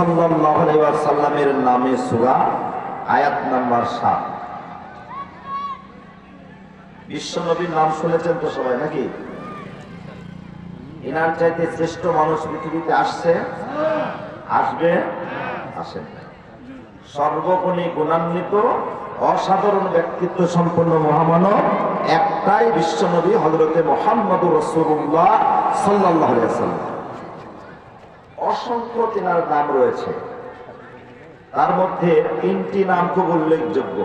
সাল্লামের নামে সুরা আয়াত নাম্বার সাত। বিশ্বনবীর নাম শুনেছেন তো সবাই নাকি? এনার চাইতে শ্রেষ্ঠ মানুষ পৃথিবীতে আসছে? আসবে? আসেন। সর্বগুণী গুণান্বিত, অসাধারণ ব্যক্তিত্ব সম্পন্ন মহামানব একটাই বিশ্বনবী হজরতে মোহাম্মদ রসুল্লাহ সাল্লাহ সাল্লাম অসংখ্য তিনার নাম রয়েছে। তার মধ্যে তিনটি নাম খুব উল্লেখযোগ্য।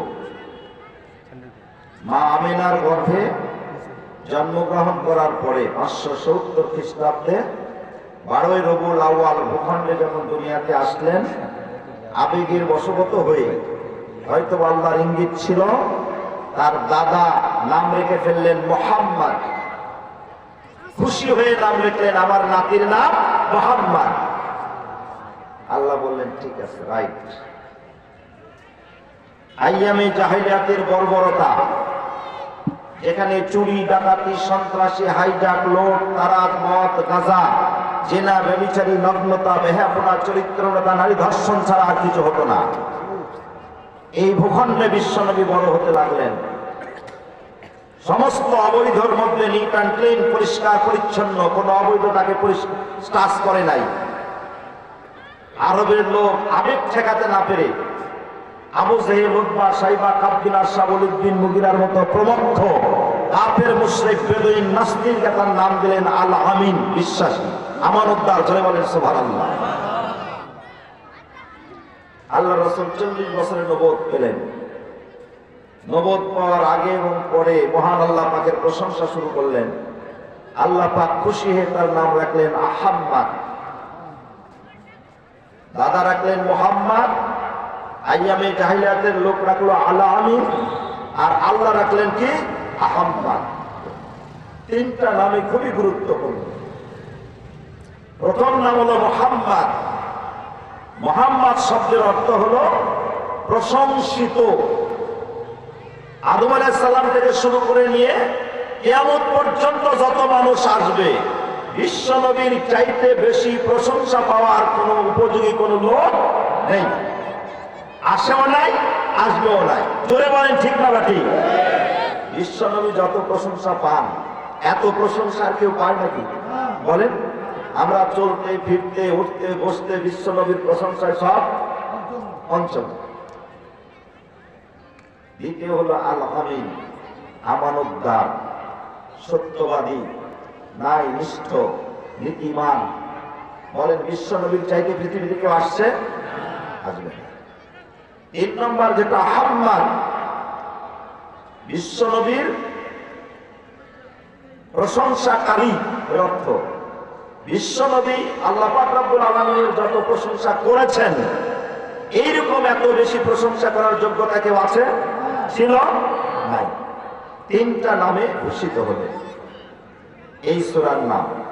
মা আমিনার গর্ভে জন্মগ্রহণ করার পরে পাঁচশো সত্তর খ্রিস্টাব্দে বারোই রবুল আউয়াল ভূখণ্ডে যখন দুনিয়াতে আসলেন, আবেগের বশগত হয়ে হয়তো আল্লাহর ইঙ্গিত ছিল, তার দাদা নাম রেখে ফেললেন মোহাম্মদ। খুশি হয়ে নাম লিখলেন আমার নাতির নাম মোহাম্মদ। বললেন, ঠিক আছে রাইট আইয়ামে জাহিলিয়াতের বর্বরতা, যেখানে চুরি, ডাকাতি, সন্ত্রাসী হাইজাক লোট, তারাত, মদ, গাঁজা, জেনা ব্যবিচারী নগ্নতা বেহাপনা চরিত্রনতা নারী ধর্ষণ ছাড়া আর কিছু হতো না। এই ভূখণ্ডে বিশ্বনবী বড় হতে লাগলেন। সমস্ত অবৈধর মধ্যে নিট অ্যান্ড ক্লিন, পরিষ্কার, পরিচ্ছন্ন, কোনো অবৈধ তাকে টাচ করে নাই। আরবের লোক আবেগ ঠেকাতে না পেরে আবু জেহেল সাইবা কাবদিন আশাব উদ্দিন মুগিরার মতো প্রমুখ কাফের মুশরিক, বেদুইন নাস্তিনকে তার নাম দিলেন আল আমিন, বিশ্বাসী আমার উদ্ধার চলে বলেন সুবহানাল্লাহ। আল্লাহ রসুল চল্লিশ বছরের নবোধ পেলেন। নবোধ পাওয়ার আগে এবং পরে মহান আল্লাহ পাকের প্রশংসা শুরু করলেন। আল্লাহ পাক খুশি হয়ে তার নাম রাখলেন আহাম্মাদ। দাদা রাখলেন মোহাম্মদ, আইয়ামে জাহিলিয়াতের লোক রাখল আল্লাহ আমিন, আর আল্লাহ রাখলেন কি? আহাম্মাদ। তিনটা নামে খুবই গুরুত্বপূর্ণ। প্রথম নাম হলো মোহাম্মদ। মোহাম্মদ শব্দের অর্থ হলো প্রশংসিত। আদম আলাইসাল্লাম থেকে শুরু করে নিয়ে কেয়ামত পর্যন্ত যত মানুষ আসবে বিশ্বনবীর চাইতে বেশি প্রশংসা পাওয়ার কোন উপযোগী কোন লোক নেই। আসেও নাই, আসবেও নাই। জোরে বলেন ঠিক না বা ঠিক বিশ্বনবী যত প্রশংসা পান, এত প্রশংসা কেউ পায় নাকি? বলেন, আমরা চলতে, ফিরতে, উঠতে, বসতে বিশ্বনবীর প্রশংসায় সব পঞ্চম। দ্বিতীয় হলো আল আমিন আমানতদার, সত্যবাদী। নাই নিষ্ঠ নীতিমান। বলেন বিশ্বনবীর চাইতে পৃথিবীতে কেউ আসছে? আসবে তিন নম্বর যেটা আহম্মান বিশ্বনবীর প্রশংসাকারী এর অর্থ বিশ্বনবী আল্লাহ পাক রব্বুল যত প্রশংসা করেছেন, এইরকম এত বেশি প্রশংসা করার যোগ্যতা কেউ আছে? ছিল নাই। তিনটা নামে ভূষিত হলেন। এই সুরার নাম।